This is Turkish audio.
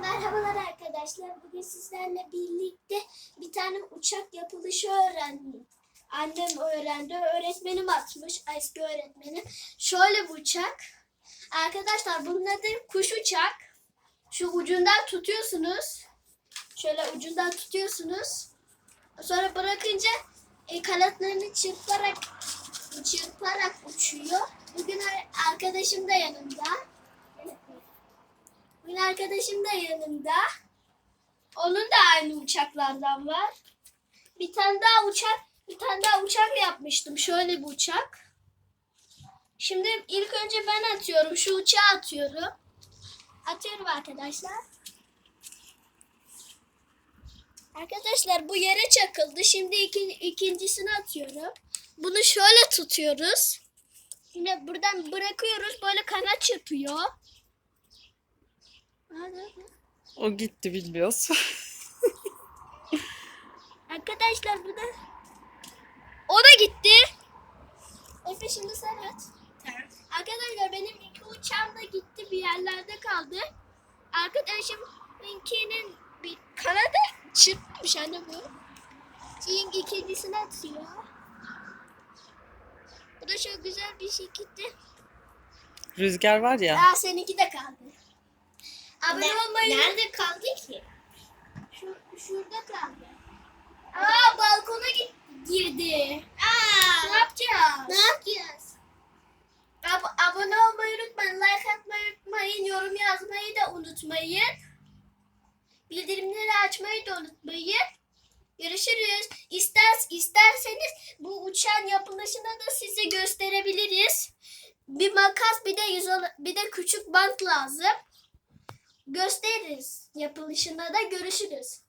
Merhabalar arkadaşlar. Bugün sizlerle birlikte bir tane uçak yapılışı öğrendik. Annem öğrendi. Öğretmenim atmış. Eski öğretmenim. Şöyle bu uçak. Arkadaşlar bunun adı kuş uçak. Şu ucundan tutuyorsunuz. Şöyle ucundan tutuyorsunuz. Sonra bırakınca e, kanatlarını çırparak çırparak uçuyor. Bugün ar- arkadaşım da yanımda. Bugün arkadaşım da yanımda. Onun da aynı uçaklardan var. Bir tane daha uçak, bir tane daha uçak yapmıştım. Şöyle bir uçak. Şimdi ilk önce ben atıyorum. Şu uçağı atıyorum. Atıyorum arkadaşlar. Arkadaşlar bu yere çakıldı. Şimdi iki, ikincisini atıyorum. Bunu şöyle tutuyoruz. Şimdi buradan bırakıyoruz. Böyle kanat çırpıyor. O gitti bilmiyoruz. Arkadaşlar bu da o da gitti. Efe şimdi sen at. Arkadaşlar benim iki uçağım da gitti bir yerlerde kaldı. Arkadaşımınkinin bir kanadı çıkmış anne bu. Şimdi ikincisini atıyor. Bu da çok güzel bir şekilde. Rüzgar var ya. Aa seninki de kaldı. Abone olmayı... Nerede kaldı ki? Şu, şurada kaldı. Aa balkona git, girdi. Aa, Ne yapacağız? ne yapacağız? Ab- abone olmayı unutmayın, like atmayı unutmayın, yorum yazmayı da unutmayın. Bildirimleri açmayı da unutmayın. Görüşürüz. İster, isterseniz bu uçağın yapılışını da size gösterebiliriz. Bir makas bir de izola, bir de küçük bant lazım. Gösteririz. Yapılışında da görüşürüz.